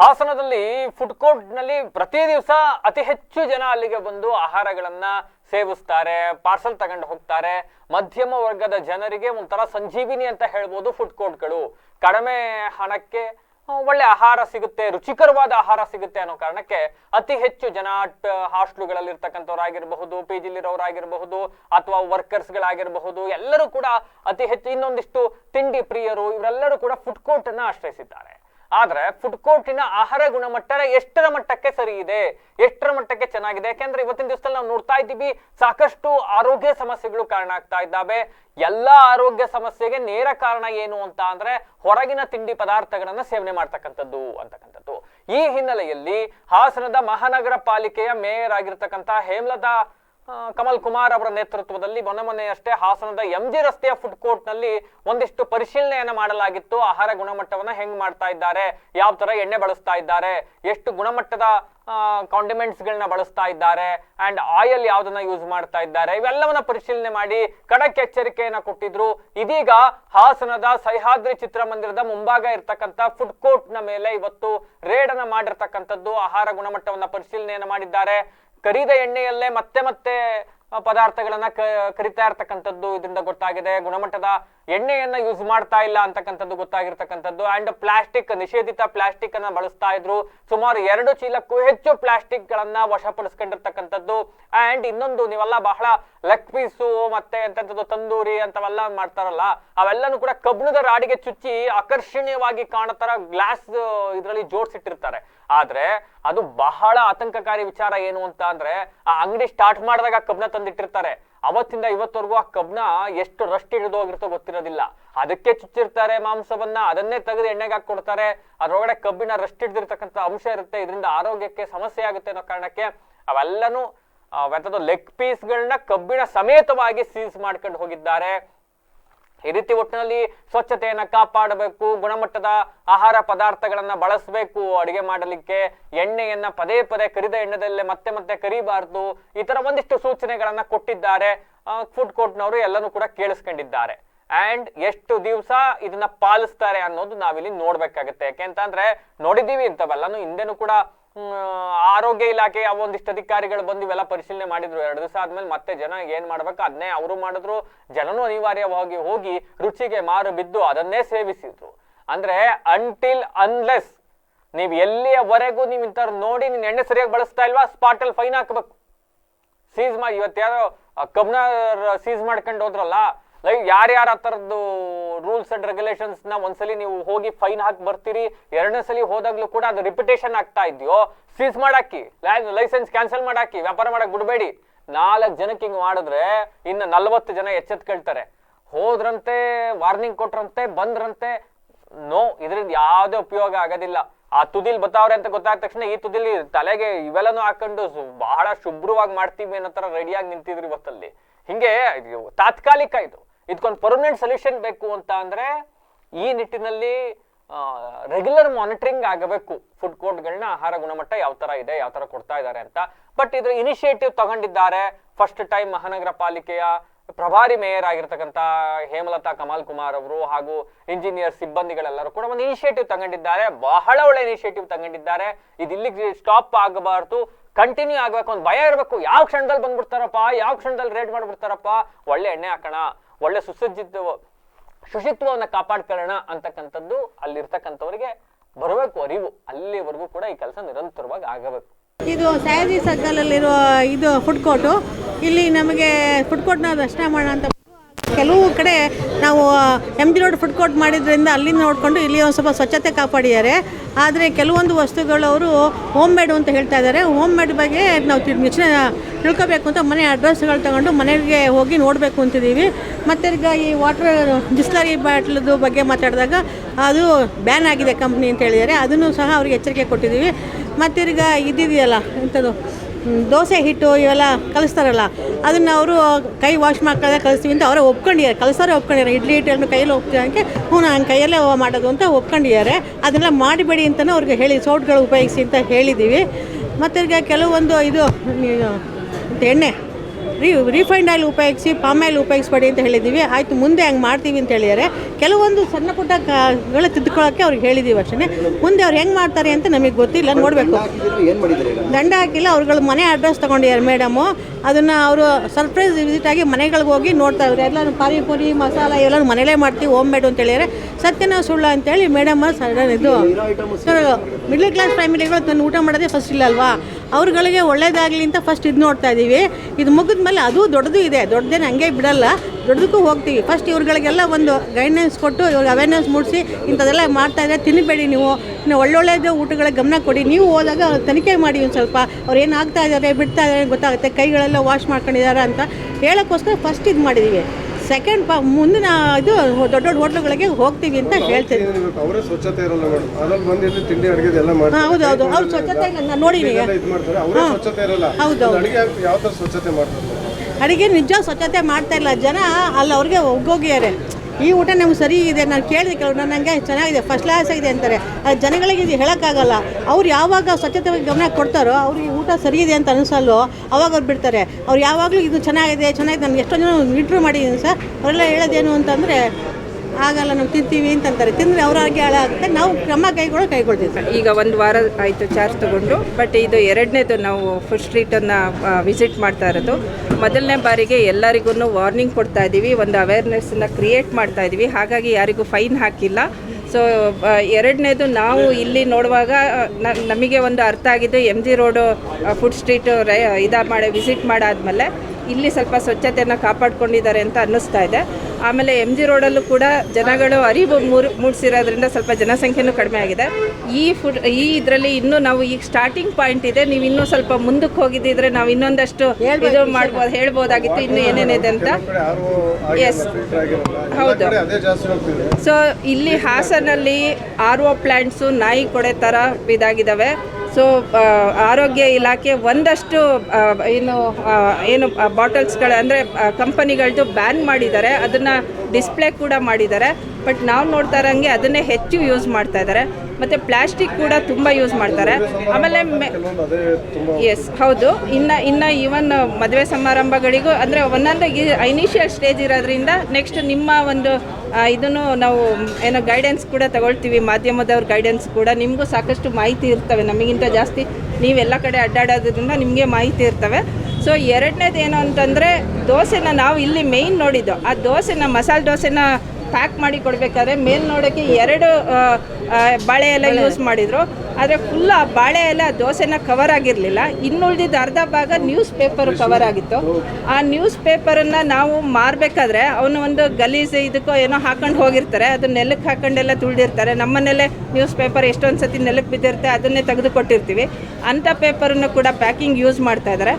ಹಾಸನದಲ್ಲಿ ಫುಡ್ ಕೋರ್ಟ್ನಲ್ಲಿ ಪ್ರತಿ ದಿವಸ ಅತಿ ಹೆಚ್ಚು ಜನ ಅಲ್ಲಿಗೆ ಬಂದು ಆಹಾರಗಳನ್ನ ಸೇವಿಸ್ತಾರೆ ಪಾರ್ಸಲ್ ತಗೊಂಡು ಹೋಗ್ತಾರೆ. ಮಧ್ಯಮ ವರ್ಗದ ಜನರಿಗೆ ಒಂಥರ ಸಂಜೀವಿನಿ ಅಂತ ಹೇಳ್ಬೋದು ಫುಡ್ ಕೋರ್ಟ್ಗಳು ಕಡಿಮೆ ಹಣಕ್ಕೆ ಒಳ್ಳೆ ಆಹಾರ ಸಿಗುತ್ತೆ, ರುಚಿಕರವಾದ ಆಹಾರ ಸಿಗುತ್ತೆ ಅನ್ನೋ ಕಾರಣಕ್ಕೆ ಅತಿ ಹೆಚ್ಚು ಜನ ಹಾಸ್ಟೆಲ್ಗಳಲ್ಲಿ ಇರ್ತಕ್ಕಂಥವ್ರಾಗಿರಬಹುದು ಪಿ ಜಿಲಿರೋರಾಗಿರಬಹುದು ಅಥವಾ ವರ್ಕರ್ಸ್ಗಳಾಗಿರಬಹುದು ಎಲ್ಲರೂ ಕೂಡ ಅತಿ ಹೆಚ್ಚು ಇನ್ನೊಂದಿಷ್ಟು ತಿಂಡಿ ಪ್ರಿಯರು, ಇವರೆಲ್ಲರೂ ಕೂಡ ಫುಡ್ ಕೋರ್ಟ್ ಆಶ್ರಯಿಸಿದ್ದಾರೆ. ಆದ್ರೆ ಫುಡ್ ಕೋರ್ಟಿನ ಆಹಾರ ಗುಣಮಟ್ಟ ಎಷ್ಟರ ಮಟ್ಟಕ್ಕೆ ಸರಿ ಇದೆ, ಎಷ್ಟರ ಮಟ್ಟಕ್ಕೆ ಚೆನ್ನಾಗಿದೆ? ಯಾಕೆಂದ್ರೆ ಇವತ್ತಿನ ದಿವಸದಲ್ಲಿ ನಾವು ನೋಡ್ತಾ ಇದ್ದೀವಿ, ಸಾಕಷ್ಟು ಆರೋಗ್ಯ ಸಮಸ್ಯೆಗಳು ಕಾರಣ ಆಗ್ತಾ ಇದ್ದಾವೆ. ಎಲ್ಲಾ ಆರೋಗ್ಯ ಸಮಸ್ಯೆಗೆ ನೇರ ಕಾರಣ ಏನು ಅಂತ ಅಂದ್ರೆ ಹೊರಗಿನ ತಿಂಡಿ ಪದಾರ್ಥಗಳನ್ನ ಸೇವನೆ ಮಾಡ್ತಕ್ಕಂಥದ್ದು ಅಂತಕ್ಕಂಥದ್ದು. ಈ ಹಿನ್ನೆಲೆಯಲ್ಲಿ ಹಾಸನದ ಮಹಾನಗರ ಪಾಲಿಕೆಯ ಮೇಯರ್ ಆಗಿರ್ತಕ್ಕಂತಹ ಹೇಮಲತಾ ಕಮಲ್ ಕುಮಾರ್ ಅವರ ನೇತೃತ್ವದಲ್ಲಿ ಮೊನ್ನೆ ಮೊನ್ನೆಯಷ್ಟೇ ಹಾಸನದ ಎಂ ಜಿ ರಸ್ತೆಯ ಫುಡ್ ಕೋರ್ಟ್ನಲ್ಲಿ ಒಂದಿಷ್ಟು ಪರಿಶೀಲನೆಯನ್ನು ಮಾಡಲಾಗಿತ್ತು. ಆಹಾರ ಗುಣಮಟ್ಟವನ್ನ ಹೆಂಗ್ ಮಾಡ್ತಾ ಇದ್ದಾರೆ, ಯಾವ ತರ ಎಣ್ಣೆ ಬಳಸ್ತಾ ಇದ್ದಾರೆ, ಎಷ್ಟು ಗುಣಮಟ್ಟದ ಕಾಂಡಿಮೆಂಟ್ಸ್ ಗಳನ್ನ ಬಳಸ್ತಾ ಇದ್ದಾರೆ ಅಂಡ್ ಆಯಿಲ್ ಯಾವ್ದನ್ನ ಯೂಸ್ ಮಾಡ್ತಾ ಇದ್ದಾರೆ. ಇವೆಲ್ಲವನ್ನ ಪರಿಶೀಲನೆ ಮಾಡಿ ಖಡಕ್ ಎಚ್ಚರಿಕೆಯನ್ನ ಕೊಟ್ಟಿದ್ರು. ಇದೀಗ ಹಾಸನದ ಸಹ್ಯಾದ್ರಿ ಚಿತ್ರಮಂದಿರದ ಮುಂಭಾಗ ಇರ್ತಕ್ಕಂತ ಫುಡ್ ಕೋರ್ಟ್ನ ಮೇಲೆ ಇವತ್ತು ರೇಡ್ ಅನ್ನ ಮಾಡಿರ್ತಕ್ಕಂಥದ್ದು. ಆಹಾರ ಗುಣಮಟ್ಟವನ್ನ ಪರಿಶೀಲನೆಯನ್ನ ಮಾಡಿದ್ದಾರೆ. ಕರಿದ ಎಣ್ಣೆಯಲ್ಲೇ ಮತ್ತೆ ಮತ್ತೆ ಪದಾರ್ಥಗಳನ್ನ ಕರಿತಾ ಇರ್ತಕ್ಕಂಥದ್ದು ಇದರಿಂದ ಗೊತ್ತಾಗಿದೆ. ಗುಣಮಟ್ಟದ ಎಣ್ಣೆಯನ್ನ ಯೂಸ್ ಮಾಡ್ತಾ ಇಲ್ಲ ಅಂತಕ್ಕಂಥದ್ದು ಗೊತ್ತಾಗಿರ್ತಕ್ಕಂಥದ್ದು. ಅಂಡ್ ಪ್ಲಾಸ್ಟಿಕ್ ನಿಷೇಧಿತ ಪ್ಲಾಸ್ಟಿಕ್ ಅನ್ನ ಬಳಸ್ತಾ ಇದ್ರು. ಸುಮಾರು ಎರಡು ಚೀಲಕ್ಕೂ ಹೆಚ್ಚು ಪ್ಲಾಸ್ಟಿಕ್ ಗಳನ್ನ ವಶಪಡಿಸ್ಕೊಂಡಿರ್ತಕ್ಕಂಥದ್ದು. ಅಂಡ್ ಇನ್ನೊಂದು, ನೀವೆಲ್ಲ ಬಹಳ ಲೆಗ್ ಪೀಸು ಮತ್ತೆ ಎಂತದ್ದು ತಂದೂರಿ ಅಂತವೆಲ್ಲ ಮಾಡ್ತಾರಲ್ಲ, ಅವೆಲ್ಲನೂ ಕೂಡ ಕಬ್ಬಿಣದ ರಾಡಿಗೆ ಚುಚ್ಚಿ ಆಕರ್ಷಣೀಯವಾಗಿ ಕಾಣೋ ತರ ಗ್ಲಾಸ್ ಇದರಲ್ಲಿ ಜೋಡಿಸಿಟ್ಟಿರ್ತಾರೆ. ಆದ್ರೆ ಅದು ಬಹಳ ಆತಂಕಕಾರಿ ವಿಚಾರ ಏನು ಅಂತ ಅಂದ್ರೆ ಆ ಅಂಗಡಿ ಸ್ಟಾರ್ಟ್ ಮಾಡಿದಾಗ ಕಬ್ನ ತಂದಿಟ್ಟಿರ್ತಾರೆ. ಅವತ್ತಿಂದ ಇವತ್ತವರೆಗೂ ಆ ಕಬ್ನ ಎಷ್ಟು ರಸ್ಟ್ ಹಿಡಿದು ಹೋಗಿರ್ತೋ ಗೊತ್ತಿರೋದಿಲ್ಲ. ಅದಕ್ಕೆ ಚುಚ್ಚಿರ್ತಾರೆ ಮಾಂಸವನ್ನ, ಅದನ್ನೇ ತೆಗೆದು ಎಣ್ಣೆಗೆ ಕೊಡ್ತಾರೆ. ಅದ್ರೊಳಗಡೆ ಕಬ್ಬಿನ ರಸ್ಟ್ ಹಿಡಿದಿರ್ತಕ್ಕಂಥ ಅಂಶ ಇರುತ್ತೆ. ಇದರಿಂದ ಆರೋಗ್ಯಕ್ಕೆ ಸಮಸ್ಯೆ ಆಗುತ್ತೆ ಅನ್ನೋ ಕಾರಣಕ್ಕೆ ಅವೆಲ್ಲನೂ ಲೆಗ್ ಪೀಸ್ಗಳನ್ನ ಕಬ್ಬಿಣ ಸಮೇತವಾಗಿ ಸೀಸ್ ಮಾಡ್ಕೊಂಡು ಹೋಗಿದ್ದಾರೆ. ಈ ರೀತಿ ಒಟ್ಟಿನಲ್ಲಿ ಸ್ವಚ್ಛತೆಯನ್ನ ಕಾಪಾಡಬೇಕು, ಗುಣಮಟ್ಟದ ಆಹಾರ ಪದಾರ್ಥಗಳನ್ನ ಬಳಸಬೇಕು, ಅಡಿಗೆ ಮಾಡಲಿಕ್ಕೆ ಎಣ್ಣೆಯನ್ನ ಪದೇ ಪದೇ ಕರಿದ ಎಣ್ಣೆದಲ್ಲೇ ಮತ್ತೆ ಮತ್ತೆ ಕರಿಬಾರದು, ಈ ತರ ಒಂದಿಷ್ಟು ಸೂಚನೆಗಳನ್ನ ಕೊಟ್ಟಿದ್ದಾರೆ. ಫುಡ್ ಕೋರ್ಟ್ನವರು ಎಲ್ಲನೂ ಕೂಡ ಕೇಳಿಸ್ಕೊಂಡಿದ್ದಾರೆ. ಅಂಡ್ ಎಷ್ಟು ದಿವಸ ಇದನ್ನ ಪಾಲಿಸ್ತಾರೆ ಅನ್ನೋದು ನಾವಿಲ್ಲಿ ನೋಡಬೇಕಾಗುತ್ತೆ. ಯಾಕೆಂತಂದ್ರೆ ನೋಡಿದೀವಿ ಇಂಥವೆಲ್ಲನೂ. ಹಿಂದೆನೂ ಕೂಡ ಆರೋಗ್ಯ ಇಲಾಖೆಯ ಒಂದಿಷ್ಟು ಅಧಿಕಾರಿಗಳು ಬಂದು ಇವೆಲ್ಲ ಪರಿಶೀಲನೆ ಮಾಡಿದ್ರು. ಎರಡು ದಿವಸ ಆದ್ಮೇಲೆ ಮತ್ತೆ ಜನ ಏನ್ ಮಾಡ್ಬೇಕು ಅದನ್ನೇ ಅವರು ಮಾಡಿದ್ರು. ಜನನು ಅನಿವಾರ್ಯವಾಗಿ ಹೋಗಿ ರುಚಿಗೆ ಮಾರು ಬಿದ್ದು ಅದನ್ನೇ ಸೇವಿಸಿದ್ರು. ಅಂದ್ರೆ ಅಂಟಿಲ್ ಅನ್ಲೆಸ್ ನೀವು ಎಲ್ಲಿಯವರೆಗೂ ನೀವು ಇಂಥವ್ರು ನೋಡಿ ನೀನ್ ಎಣ್ಣೆ ಸರಿಯಾಗಿ ಬಳಸ್ತಾ ಇಲ್ವಾ ಸ್ಪಾಟ್ ಅಲ್ಲಿ ಫೈನ್ ಹಾಕ್ಬೇಕು. ಸೀಸ್ ಮಾಡಿ ಇವತ್ತು ಯಾರೋ ಕಬ್ನ ಸೀಸ್ ಮಾಡ್ಕೊಂಡು ಹೋದ್ರಲ್ಲ ಲೈಕ್ ಯಾರ್ಯಾರ ಆ ಥರದ್ದು ರೂಲ್ಸ್ ಅಂಡ್ ರೆಗ್ಯುಲೇಷನ್ಸ್ನ ಒಂದ್ಸಲಿ ನೀವು ಹೋಗಿ ಫೈನ್ ಹಾಕಿ ಬರ್ತೀರಿ, ಎರಡನೇ ಸಲ ಹೋದಾಗ್ಲೂ ಕೂಡ ಅದು ರಿಪಿಟೇಷನ್ ಆಗ್ತಾ ಇದೆಯೋ ಸೀಸ್ ಮಾಡಾಕಿ ಲೈಸೆನ್ಸ್ ಕ್ಯಾನ್ಸಲ್ ಮಾಡಾಕಿ, ವ್ಯಾಪಾರ ಮಾಡಕ್ ಬಿಡಬೇಡಿ. ನಾಲ್ಕು ಜನಕ್ಕೆ ಹಿಂಗೆ ಮಾಡಿದ್ರೆ ಇನ್ನು ನಲ್ವತ್ತು ಜನ ಎಚ್ಚೆತ್ಕೊಳ್ತಾರೆ. ಹೋದ್ರಂತೆ ವಾರ್ನಿಂಗ್ ಕೊಟ್ರಂತೆ, ಬಂದ್ರಂತೆ ನೋ ಇದರಿಂದ ಯಾವುದೇ ಉಪಯೋಗ ಆಗೋದಿಲ್ಲ. ಆ ತುದಿಲ್ ಬತ್ತಾವ್ರೆ ಅಂತ ಗೊತ್ತಾದ ತಕ್ಷಣ ಈ ತುದಿಲಿ ತಲೆಗೆ ಇವೆಲ್ಲನೂ ಹಾಕೊಂಡು ಬಹಳ ಶುಭ್ರವಾಗಿ ಮಾಡ್ತೀವಿ ಅನ್ನೋ ಥರ ರೆಡಿಯಾಗಿ ನಿಂತಿದ್ರು ಇವತ್ತಲ್ಲಿ. ಹಿಂಗೆ, ಇದು ತಾತ್ಕಾಲಿಕ ಇದು. ಇದಕ್ಕೊಂದು ಪರ್ಮನೆಂಟ್ ಸೊಲ್ಯೂಷನ್ ಬೇಕು ಅಂತ ಅಂದ್ರೆ ಈ ನಿಟ್ಟಿನಲ್ಲಿ ರೆಗ್ಯುಲರ್ ಮಾನಿಟರಿಂಗ್ ಆಗಬೇಕು. ಫುಡ್ ಕೋರ್ಟ್ಗಳನ್ನ ಆಹಾರ ಗುಣಮಟ್ಟ ಯಾವ ತರ ಇದೆ, ಯಾವ ತರ ಕೊಡ್ತಾ ಇದ್ದಾರೆ ಅಂತ. ಬಟ್ ಇದ್ರ ಇನಿಷಿಯೇಟಿವ್ ತಗೊಂಡಿದ್ದಾರೆ. ಫಸ್ಟ್ ಟೈಮ್ ಮಹಾನಗರ ಪಾಲಿಕೆಯ ಪ್ರಭಾರಿ ಮೇಯರ್ ಆಗಿರ್ತಕ್ಕಂಥ ಹೇಮಲತಾ ಕಮಾಲ್ ಕುಮಾರ್ ಅವರು ಹಾಗೂ ಇಂಜಿನಿಯರ್ ಸಿಬ್ಬಂದಿಗಳೆಲ್ಲರೂ ಕೂಡ ಒಂದು ಇನಿಷಿಯೇಟಿವ್ ತಗೊಂಡಿದ್ದಾರೆ. ಬಹಳ ಒಳ್ಳೆ ಇನಿಷಿಯೇಟಿವ್ ತಗೊಂಡಿದ್ದಾರೆ. ಇದು ಇಲ್ಲಿಗೆ ಸ್ಟಾಪ್ ಆಗಬಾರ್ದು. ಕಂಟಿನ್ಯೂ ಆಗಬೇಕು. ಒಂದು ಭಯ ಇರಬೇಕು. ಯಾವ ಕ್ಷಣದಲ್ಲಿ ಬಂದ್ಬಿಡ್ತಾರಪ್ಪ? ಯಾವ ಕ್ಷಣದಲ್ಲಿ ರೇಟ್ ಮಾಡ್ಬಿಡ್ತಾರಪ್ಪ? ಒಳ್ಳೆ ಎಣ್ಣೆ ಹಾಕೋಣ. ಒಳ್ಳೆ ಸುಸಜ್ಜಿತ ಶುಚಿತ್ವವನ್ನು ಕಾಪಾಡ್ಕೊಳ್ಳೋಣ ಅಂತಕ್ಕಂಥದ್ದು ಅಲ್ಲಿರ್ತಕ್ಕಂಥವ್ರಿಗೆ ಬರಬೇಕು ಅರಿವು. ಅಲ್ಲಿವರೆಗೂ ಕೂಡ ಈ ಕೆಲಸ ನಿರಂತರವಾಗಿ ಆಗಬೇಕು. ಇದು ಸಯಾಜಿ ಸರ್ಕಲಲ್ಲಿರುವ ಇದು ಫುಡ್ ಕೋರ್ಟು ಇಲ್ಲಿ ನಮಗೆ ಫುಡ್ ಕೋರ್ಟ್ನ ದರ್ಶನ ಮಾಡೋಣ ಅಂತ ಕೆಲವು ಕಡೆ ನಾವು M G road food court ಮಾಡಿದ್ರಿಂದ ಅಲ್ಲಿಂದ ನೋಡಿಕೊಂಡು ಇಲ್ಲಿ ಒಂದು ಸ್ವಲ್ಪ ಸ್ವಚ್ಛತೆ ಕಾಪಾಡಿದ್ದಾರೆ. ಆದರೆ ಕೆಲವೊಂದು ವಸ್ತುಗಳು ಅವರು ಹೋಮ್ ಮೇಡ್ ಅಂತ ಹೇಳ್ತಾ ಇದ್ದಾರೆ. ಹೋಮ್ ಮೇಡ್ ಬಗ್ಗೆ ನಾವು ಹೆಚ್ಚಿನ ತಿಳ್ಕೊಬೇಕು ಅಂತ ಮನೆ ಅಡ್ರೆಸ್ಗಳು ತಗೊಂಡು ಮನೆಗೆ ಹೋಗಿ ನೋಡಬೇಕು ಅಂತಿದ್ದೀವಿ. ಮತ್ತು ಈಗ ಈ ವಾಟರ್ ಬಿಸ್ಲರಿ ಬಾಟ್ಲದ್ದು ಬಗ್ಗೆ ಮಾತಾಡಿದಾಗ ಅದು ಬ್ಯಾನ್ ಆಗಿದೆ ಕಂಪ್ನಿ ಅಂತ ಹೇಳಿದ್ದಾರೆ. ಅದನ್ನು ಸಹ ಅವ್ರಿಗೆ ಎಚ್ಚರಿಕೆ ಕೊಟ್ಟಿದ್ದೀವಿ. ಮತ್ತಿರ್ಗ ಇದಿದೆಯಲ್ಲ ಎಂಥದ್ದು ದೋಸೆ ಹಿಟ್ಟು ಇವೆಲ್ಲ ಕಲಿಸ್ತಾರಲ್ಲ, ಅದನ್ನು ಅವರು ಕೈ ವಾಶ್ ಮಾಡ್ಕೊಳ್ಳೆ ಕಲಿಸ್ತೀವಿ ಅಂತ ಅವರೇ ಒಪ್ಕೊಂಡಿದ್ದಾರೆ. ಕಲಿಸೋರೆ ಒಪ್ಕೊಂಡಿದ್ದಾರೆ. ಇಡ್ಲಿ ಹಿಟ್ಟು ಕೈಯಲ್ಲಿ ಹೋಗ್ತೀವಿ ಹ್ಞೂ, ನಾನು ಕೈಯಲ್ಲೇ ಮಾಡೋದು ಅಂತ ಒಪ್ಕೊಂಡಿದ್ದಾರೆ. ಅದನ್ನೆಲ್ಲ ಮಾಡಿಬೇಡಿ ಅಂತಲೂ ಅವ್ರಿಗೆ ಹೇಳಿ, ಸೌಟ್ಗಳು ಉಪಯೋಗಿಸಿ ಅಂತ ಹೇಳಿದ್ದೀವಿ. ಮತ್ತು ಕೆಲವೊಂದು ಇದು ಎಣ್ಣೆ. ರೀ ರಿಫೈಂಡ್ ಆಯಿಲ್ ಉಪಯೋಗಿಸಿ ಪಾಮ್ ಆಯಿಲ್ ಉಪಯೋಗಿಸ್ಬೇಡಿ ಅಂತ ಹೇಳಿದ್ದೀವಿ ಆಯಿತು, ಮುಂದೆ ಹಂಗೆ ಮಾಡ್ತೀವಿ ಅಂತ ಹೇಳಿದ್ದಾರೆ ಕೆಲವೊಂದು ಸಣ್ಣ ಪುಟ್ಟ ಗಳ ತಿದ್ದುಕೊಳ್ಳೋಕ್ಕೆ ಅವ್ರಿಗೆ ಹೇಳಿದ್ದೀವಿ ಅಷ್ಟೇ ಮುಂದೆ ಅವ್ರು ಹೆಂಗೆ ಮಾಡ್ತಾರೆ ಅಂತ ನಮಗೆ ಗೊತ್ತಿಲ್ಲ, ನೋಡಬೇಕು. ದಂಡ ಹಾಕಿಲ್ಲ, ಅವ್ರುಗಳು ಮನೆ ಅಡ್ರೆಸ್ ತೊಗೊಂಡಿದ್ದಾರೆ ಮೇಡಮು ಅದನ್ನು ಅವರು ಸರ್ಪ್ರೈಸ್ ವಿಸಿಟ್ ಆಗಿ ಮನೆಗಳಿಗೆ ಹೋಗಿ ನೋಡ್ತಾ ಇದ್ದಾರೆ. ಎಲ್ಲ ಪಾನಿಪುರಿ ಮಸಾಲ ಎಲ್ಲ ಮನೇಲೇ ಮಾಡ್ತೀವಿ ಹೋಮ್ ಮೇಡ್ ಅಂತ ಹೇಳಿದರೆ. ಸತ್ಯನ ಸುಳ್ಳು ಅಂತೇಳಿ ಮೇಡಮ್ ಸಡನ್ ಇದು ಮಿಡ್ಲ್ ಕ್ಲಾಸ್ ಫ್ಯಾಮಿಲಿಗಳು ಊಟ ಮಾಡೋದೇ ಫಸ್ಟ್ ಇಲ್ಲ ಅಲ್ವಾ? ಅವ್ರುಗಳಿಗೆ ಒಳ್ಳೇದಾಗಲಿ ಅಂತ ಫಸ್ಟ್ ಇದು ನೋಡ್ತಾ ಇದ್ದೀವಿ ಇದು ಮುಗಿದ ಮೇಲೆ ಅದು ದೊಡ್ಡದು ಇದೆ. ದೊಡ್ಡದೇನು ಹಂಗೆ ಬಿಡಲ್ಲ. ದೊಡ್ಡದಕ್ಕೂ ಹೋಗ್ತೀವಿ. ಫಸ್ಟ್ ಇವ್ರುಗಳಿಗೆಲ್ಲ ಒಂದು ಗೈಡ್ನೆನ್ಸ್ ಕೊಟ್ಟು ಇವ್ರಿಗೆ ಅವೇರ್ನೆಸ್ ಮೂಡಿಸಿ ಇಂಥದ್ದೆಲ್ಲ ಮಾಡ್ತಾ ಇದ್ದಾರೆ ತಿನ್ನಬೇಡಿ ನೀವು. ಇನ್ನು ಒಳ್ಳೊಳ್ಳೆಯದು ಊಟಗಳಿಗೆ ಗಮನ ಕೊಡಿ. ನೀವು ಹೋದಾಗ ತನಿಖೆ ಮಾಡಿ ಒಂದು ಸ್ವಲ್ಪ. ಅವ್ರು ಏನು ಆಗ್ತಾ ಇದ್ದಾರೆ ಬಿಡ್ತಾ ಇದ್ದಾರೆ ಗೊತ್ತಾಗುತ್ತೆ. ಕೈಗಳೆಲ್ಲ ವಾಶ್ ಮಾಡ್ಕೊಂಡಿದ್ದಾರೆ ಅಂತ ಹೇಳೋಕ್ಕೋಸ್ಕರ ಫಸ್ಟ್ ಇದು ಮಾಡಿದ್ದೀವಿ ಸೆಕೆಂಡ್ ಪ ಮುಂದಿನ ಇದು ದೊಡ್ಡ ದೊಡ್ಡ ಹೋಟ್ಲುಗಳಿಗೆ ಹೋಗ್ತೀವಿ ಅಂತ ಹೇಳ್ತೀವಿ ಅವರೇ ಸ್ವಚ್ಛತೆ ಇರಲ್ಲ ಅದ್ರಲ್ಲಿ ತಿಂಡಿ ಅಡುಗೆ ಎಲ್ಲ ಮಾಡ್ತಾರೆ. ಹೌದು ಹೌದು. ಅವ್ರು ಸ್ವಚ್ಛತೆ ಸ್ವಚ್ಛತೆ ಇರಲ್ಲ. ಹೌದು, ಯಾವ ಥರ ಸ್ವಚ್ಛತೆ ಮಾಡ್ತಾರೆ? ಅಡುಗೆ ನಿಜ ಸ್ವಚ್ಛತೆ ಮಾಡ್ತಾ ಇಲ್ಲ. ಜನ ಅಲ್ಲಿ ಅವ್ರಿಗೆ ಒಗ್ಗೋಗಿದ್ದಾರೆ. ಈ ಊಟ ನಮ್ಗೆ ಸರಿ ಇದೆ, ನಾನು ಕೇಳಿದೆ ಕೆಲವರು ನನಗೆ ಚೆನ್ನಾಗಿದೆ ಫಸ್ಟ್ ಕ್ಲಾಸ್ ಆಗಿದೆ ಅಂತಾರೆ. ಜನಗಳಿಗೆ ಇದು ಹೇಳೋಕ್ಕಾಗಲ್ಲ. ಅವ್ರು ಯಾವಾಗ ಸ್ವಚ್ಛತೆ ಗಮನ ಕೊಡ್ತಾರೋ, ಅವ್ರಿಗೆ ಊಟ ಸರಿ ಇದೆ ಅಂತ ಅನಿಸಲ್ಲೋ ಅವಾಗ ಅವ್ರು ಬಿಡ್ತಾರೆ. ಅವ್ರು ಯಾವಾಗಲೂ ಇದು ಚೆನ್ನಾಗಿದೆ ಚೆನ್ನಾಗಿದೆ ನಾನು ಎಷ್ಟೊಂದು ಜನ ಇಂಟ್ರ್ಯೂ ಮಾಡಿದ್ದೀನಿ ಸರ್. ಅವರೆಲ್ಲ ಹೇಳೋದೇನು ಅಂತಂದರೆ ಆಗಲ್ಲ ನಾವು ತಿಂತೀವಿ ಅಂತಂತಾರೆ ತಿಂದರೆ ಅವ್ರ ಆರೋಗ್ಯ ಹಾಳಾಗುತ್ತೆ. ನಾವು ಕ್ರಮ ಕೈಗೊಳ್ಳ ಕೈಗೊಳ್ತೀವಿ. ಈಗ ಒಂದು ವಾರ ಆಯಿತು ಚಾರ್ಜ್ ತಗೊಂಡು ಬಟ್ ಇದು ಎರಡನೇದು ನಾವು ಫುಡ್ ಸ್ಟ್ರೀಟನ್ನು ವಿಸಿಟ್ ಮಾಡ್ತಾ ಇರೋದು. ಮೊದಲನೇ ಬಾರಿಗೆ ಎಲ್ಲರಿಗೂ ವಾರ್ನಿಂಗ್ ಕೊಡ್ತಾ ಇದ್ದೀವಿ ಒಂದು ಅವೇರ್ನೆಸ್ಸನ್ನು ಕ್ರಿಯೇಟ್ ಮಾಡ್ತಾ ಇದ್ದೀವಿ ಹಾಗಾಗಿ ಯಾರಿಗೂ ಫೈನ್ ಹಾಕಿಲ್ಲ. ಸೊ ಎರಡನೇದು ನಾವು ಇಲ್ಲಿ ನೋಡುವಾಗ ನಮಗೆ ಒಂದು ಅರ್ಥ ಆಗಿದ್ದು M G road food street Rai, ಇದು ಮಾಡಿ ವಿಸಿಟ್ ಮಾಡಾದ್ಮೇಲೆ ಇಲ್ಲಿ ಸ್ವಲ್ಪ ಸ್ವಚ್ಛತೆಯನ್ನು ಕಾಪಾಡ್ಕೊಂಡಿದ್ದಾರೆ ಅಂತ ಅನ್ನಿಸ್ತಾ ಇದೆ. ಆಮೇಲೆ ಎಂ ಜಿ ರೋಡಲ್ಲೂ ಕೂಡ ಜನಗಳು ಅರಿವು ಮೂರು ಮೂಡಿಸಿರೋದ್ರಿಂದ ಸ್ವಲ್ಪ ಜನಸಂಖ್ಯೆನೂ ಕಡಿಮೆ ಆಗಿದೆ. ಈ ಫುಡ್ ಈ ಇದರಲ್ಲಿ ಇನ್ನೂ ನಾವು ಈಗ ಸ್ಟಾರ್ಟಿಂಗ್ ಪಾಯಿಂಟ್ ಇದೆ. ನೀವು ಇನ್ನೂ ಸ್ವಲ್ಪ ಮುಂದಕ್ಕೆ ಹೋಗಿದ್ದಿದ್ರೆ ನಾವು ಇನ್ನೊಂದಷ್ಟು ಇದು ಮಾಡ್ಬೋದು ಹೇಳ್ಬೋದಾಗಿತ್ತು. ಇನ್ನೂ ಏನೇನಿದೆ ಅಂತ. ಎಸ್ ಹೌದು. ಸೊ ಇಲ್ಲಿ ಹಾಸನಲ್ಲಿ ಆರ್ ಒ ಪ್ಲ್ಯಾಂಟ್ಸು ನಾಯಿ ಕೊಡೆ ಥರ ಇದಾಗಿದ್ದಾವೆ ಸೊ ಆರೋಗ್ಯ ಇಲಾಖೆ ಒಂದಷ್ಟು ಏನು ಏನು ಬಾಟಲ್ಸ್ಗಳು ಅಂದರೆ ಕಂಪನಿಗಳದ್ದು ಬ್ಯಾನ್ ಮಾಡಿದ್ದಾರೆ. ಅದನ್ನು ಡಿಸ್ಪ್ಲೇ ಕೂಡ ಮಾಡಿದ್ದಾರೆ. ಬಟ್ ನಾವು ನೋಡ್ತಾ ಇರೋಂಗೆ ಅದನ್ನೇ ಹೆಚ್ಚು ಯೂಸ್ ಮಾಡ್ತಾ ಇದ್ದಾರೆ ಮತ್ತು ಪ್ಲಾಸ್ಟಿಕ್ ಕೂಡ ತುಂಬ ಯೂಸ್ ಮಾಡ್ತಾರೆ. ಆಮೇಲೆ ಎಸ್ ಹೌದು. ಇನ್ನು ಇನ್ನು ಈವನ್ ಮದುವೆ ಸಮಾರಂಭಗಳಿಗೂ ಅಂದರೆ ಒಂದೊಂದು ಇನಿಷಿಯಲ್ ಸ್ಟೇಜ್ ಇರೋದ್ರಿಂದ ನೆಕ್ಸ್ಟ್ ನಿಮ್ಮ ಒಂದು ಇದನ್ನು ನಾವು ಏನೋ ಗೈಡೆನ್ಸ್ ಕೂಡ ತಗೊಳ್ತೀವಿ. ಮಾಧ್ಯಮದವ್ರ ಗೈಡೆನ್ಸ್ ಕೂಡ. ನಿಮಗೂ ಸಾಕಷ್ಟು ಮಾಹಿತಿ ಇರ್ತವೆ. ನಮಗಿಂತ ಜಾಸ್ತಿ ನೀವೆಲ್ಲ ಕಡೆ ಅಡ್ಡಾಡೋದ್ರಿಂದ ನಿಮಗೆ ಮಾಹಿತಿ ಇರ್ತವೆ. ಸೊ ಎರಡನೇದು ಏನು ಅಂತಂದರೆ ದೋಸೆನ ನಾವು ಇಲ್ಲಿ ಮೇಯ್ನ್ ನೋಡಿದ್ದು. ಆ ದೋಸೆನ, ಮಸಾಲೆ ದೋಸೆನ ಪ್ಯಾಕ್ ಮಾಡಿ ಕೊಡಬೇಕಾದ್ರೆ ಮೇಲ್ ನೋಡೋಕ್ಕೆ ಎರಡು ಬಾಳೆ ಎಲೆ ಯೂಸ್ ಮಾಡಿದರು. ಆದರೆ ಫುಲ್ ಆ ಬಾಳೆ ಎಲೆ ಆ ದೋಸೆನ ಕವರ್ ಆಗಿರಲಿಲ್ಲ. ಇನ್ನುಳಿದಿದ್ದ ಅರ್ಧ ಭಾಗ ನ್ಯೂಸ್ ಪೇಪರ್ ಕವರ್ ಆಗಿತ್ತು. ಆ ನ್ಯೂಸ್ ಪೇಪರನ್ನು ನಾವು ಮಾರಬೇಕಾದ್ರೆ ಅವನು ಒಂದು ಗಲೀಜು ಇದಕ್ಕೋ ಏನೋ ಹಾಕೊಂಡು ಹೋಗಿರ್ತಾರೆ. ಅದು ನೆಲಕ್ಕೆ ಹಾಕೊಂಡೆಲ್ಲ ತುಳಿದಿರ್ತಾರೆ. ನಮ್ಮನೆಲ್ಲೇ ನ್ಯೂಸ್ ಪೇಪರ್ ಎಷ್ಟೊಂದು ಸತಿ ನೆಲಕ್ಕೆ ಬಿದ್ದಿರುತ್ತೆ ಅದನ್ನೇ ತೆಗೆದುಕೊಟ್ಟಿರ್ತೀವಿ. ಅಂಥ ಪೇಪರನ್ನು ಕೂಡ ಪ್ಯಾಕಿಂಗ್ ಯೂಸ್ ಮಾಡ್ತಾ ಇದ್ದಾರೆ